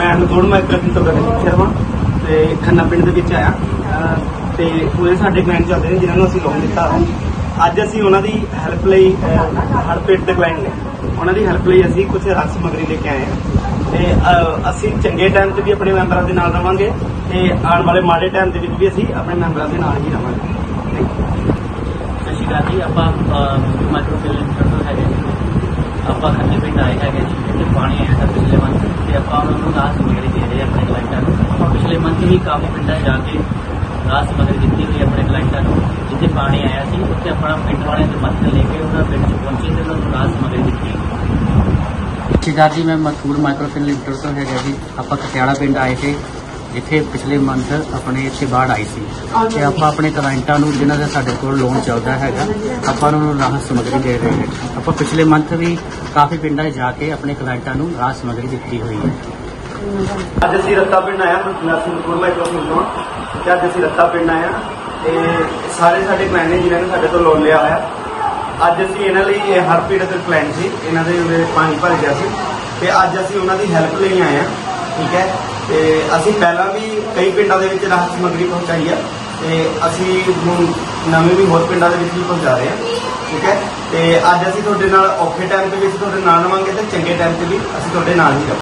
ਮਨਕੋੜ microphone ਤੋਂ ਗਗਨ ਸ਼ਰਮਾ ਤੇ ਖੰਨਾ ਪਿੰਡ ਦੇ ਵਿੱਚ ਆਇਆ। ਅਹ ਤੇ ਪੂਰੇ ਸਾਡੇ ਕਲਾਇੰਟ ਚੱਲਦੇ ਨੇ ਜਿਨ੍ਹਾਂ ਨੂੰ ਅਸੀਂ ਲੋਨ ਦਿੱਤਾ ਅੱਜ ਅਸੀਂ ਉਹਨਾਂ ਦੀ ਹੈਲਪ ਲਈ ਹਰ ਪਿੰਡ ਦੇ ਕਲਾਇੰਟ ਨੇ ਉਹਨਾਂ ਦੀ ਹੈਲਪ ਲਈ ਅਸੀਂ ਕੁਝ ਰਸ ਸਮਗਰੀ ਲੈ ਕੇ ਆਏ ਹਾਂ। ਤੇ ਅਸੀਂ ਚੰਗੇ ਟਾਈਮ ਤੇ ਵੀ ਆਪਣੇ ਮੈਂਬਰਾਂ ਦੇ ਨਾਲ ਰਵਾਂਗੇ ਤੇ ਆਉਣ ਵਾਲੇ ਮਾੜੇ ਟਾਈਮ ਦੇ ਵਿੱਚ ਵੀ ਅਸੀਂ ਆਪਣੇ ਮੈਂਬਰਾਂ ਦੇ ਨਾਲ ਹੀ ਰਵਾਂਗੇ। ਸਤਿ ਸ਼੍ਰੀ ਅਕਾਲ ਜੀ। ਆਪਾਂ ਮਾਈਕਰੋਫਿਲ ਇੰਟਰਨਲ ਹੈਗੇ ਜੀ। ਆਪਾਂ ਖੰਨੇ ਪਿੰਡ ਆਏ ਹੈਗੇ ਜੀ। ਜਿੱਥੇ ਪਾਣੀ ਆਇਆ ਤਾਂ ਪਿਛਲੇ ਮੰਥ ਤੇ ਆਪਾਂ ਉਹਨਾਂ ਨੂੰ ਸਮਗਰੀ ਦੇ ਰਹੇ ਆਪਣੇ ਕਲਾਇੰਟਾਂ ਨੂੰ। ਪਿਛਲੇ ਮੰਥ ਹੀ ਕਾਫੀ ਪਿੰਡਾਂ ਜਾ ਕੇ ਰਾਹਤ ਸਮਗਰੀ ਦਿੱਤੀ ਹੋਈ ਆਪਣੇ ਕਲਾਇੰਟਾਂ ਨੂੰ, ਜਿੱਥੇ ਪਾਣੀ ਆਇਆ ਸੀ, ਉੱਥੇ ਆਪਣਾ ਪਿੰਡ ਵਾਲਿਆਂ ਦੇ ਮਦਦ ਲੈ ਕੇ ਉਹਨਾਂ ਪਿੰਡ 'ਚ ਪਹੁੰਚੇ ਤੇ ਉਹਨਾਂ ਨੂੰ ਰਾਹਤ ਸਮਗਰੀ ਦਿੱਤੀ। ਸਤਿ ਸ਼੍ਰੀ ਅਕਾਲ ਜੀ, ਮੈਂ ਮਕਬੂਲ ਮਾਈਕਰੋਫਿਲ ਲਿਮਟਡ ਤੋਂ ਹੈਗਾ ਜੀ। ਆਪਾਂ ਕਟਿਆੜਾ ਪਿੰਡ ਆਏ ਸੀ। ਜਿੱਥੇ ਪਿਛਲੇ ਮੰਥ ਆਪਣੇ ਇੱਥੇ ਬਾੜ ਆਈ ਸੀ ਤੇ ਆਪਾਂ ਆਪਣੇ ਕਲਾਇੰਟਾਂ ਨੂੰ ਜਿਨ੍ਹਾਂ ਦਾ ਸਾਡੇ ਕੋਲ ਲੋਨ ਚੱਲਦਾ ਹੈਗਾ ਆਪਾਂ ਉਹਨਾਂ ਨੂੰ ਰਾਹਤ ਸਮਗਰੀ ਦੇ ਰਹੇ ਹਾਂ। ਆਪਾਂ ਪਿਛਲੇ ਮੰਥ ਵੀ ਕਾਫੀ ਪਿੰਡਾਂ 'ਚ ਜਾ ਕੇ ਆਪਣੇ ਕਲਾਇੰਟਾਂ ਨੂੰ ਰਾਹਤ ਸਮਗਰੀ ਦਿੱਤੀ ਹੋਈ ਹੈ। ਅੱਜ ਅਸੀਂ ਰੱਤਾ ਪਿੰਡ ਆਇਆ ਨਰਸਿੰਹਪੁਰ ਮਾਈਕਰੋਫੋਨ ਤੋਂ। ਤੇ ਅੱਜ ਅਸੀਂ ਰੱਤਾ ਪਿੰਡ ਆਇਆ ਤੇ ਸਾਰੇ ਸਾਡੇ ਕਲਾਇੰਟ ਨੇ ਜਿਨ੍ਹਾਂ ਨੇ ਸਾਡੇ ਤੋਂ ਲੋਨ ਲਿਆ ਹੋਇਆ। ਅੱਜ ਅਸੀਂ ਇਹਨਾਂ ਲਈ ਇਹ ਹਰਪੀੜ ਦੇ ਕਲਾਇੰਟ ਸੀ ਇਹਨਾਂ ਦੇ ਪਾਣੀ ਭਰ ਗਿਆ ਸੀ। ਤੇ ਅੱਜ ਅਸੀਂ ਉਹਨਾਂ ਦੀ ਹੈਲਪ ਲਈ ਆਏ ਆ ਠੀਕ ਹੈ। ਤੇ ਅਸੀਂ ਪਹਿਲਾਂ ਵੀ ਕਈ ਪਿੰਡਾਂ ਦੇ ਵਿੱਚ ਰਾਹਤ ਸਮੱਗਰੀ ਪਹੁੰਚਾਈ ਆ। ਤੇ ਅਸੀਂ ਹੁਣ ਨਵੇਂ ਵੀ ਹੋਰ ਪਿੰਡਾਂ ਦੇ ਵਿੱਚ ਵੀ ਪਹੁੰਚਾ ਰਹੇ ਹਾਂ ਠੀਕ ਹੈ। ਤੇ ਅੱਜ ਅਸੀਂ ਤੁਹਾਡੇ ਨਾਲ ਔਖੇ ਟਾਈਮ ਤੇ ਵੀ ਅਸੀਂ ਤੁਹਾਡੇ ਨਾਲ ਰਵਾਂਗੇ ਤੇ ਚੰਗੇ ਟਾਈਮ ਤੇ ਵੀ ਅਸੀਂ ਤੁਹਾਡੇ ਨਾਲ ਹੀ ਰਵਾਂਗੇ।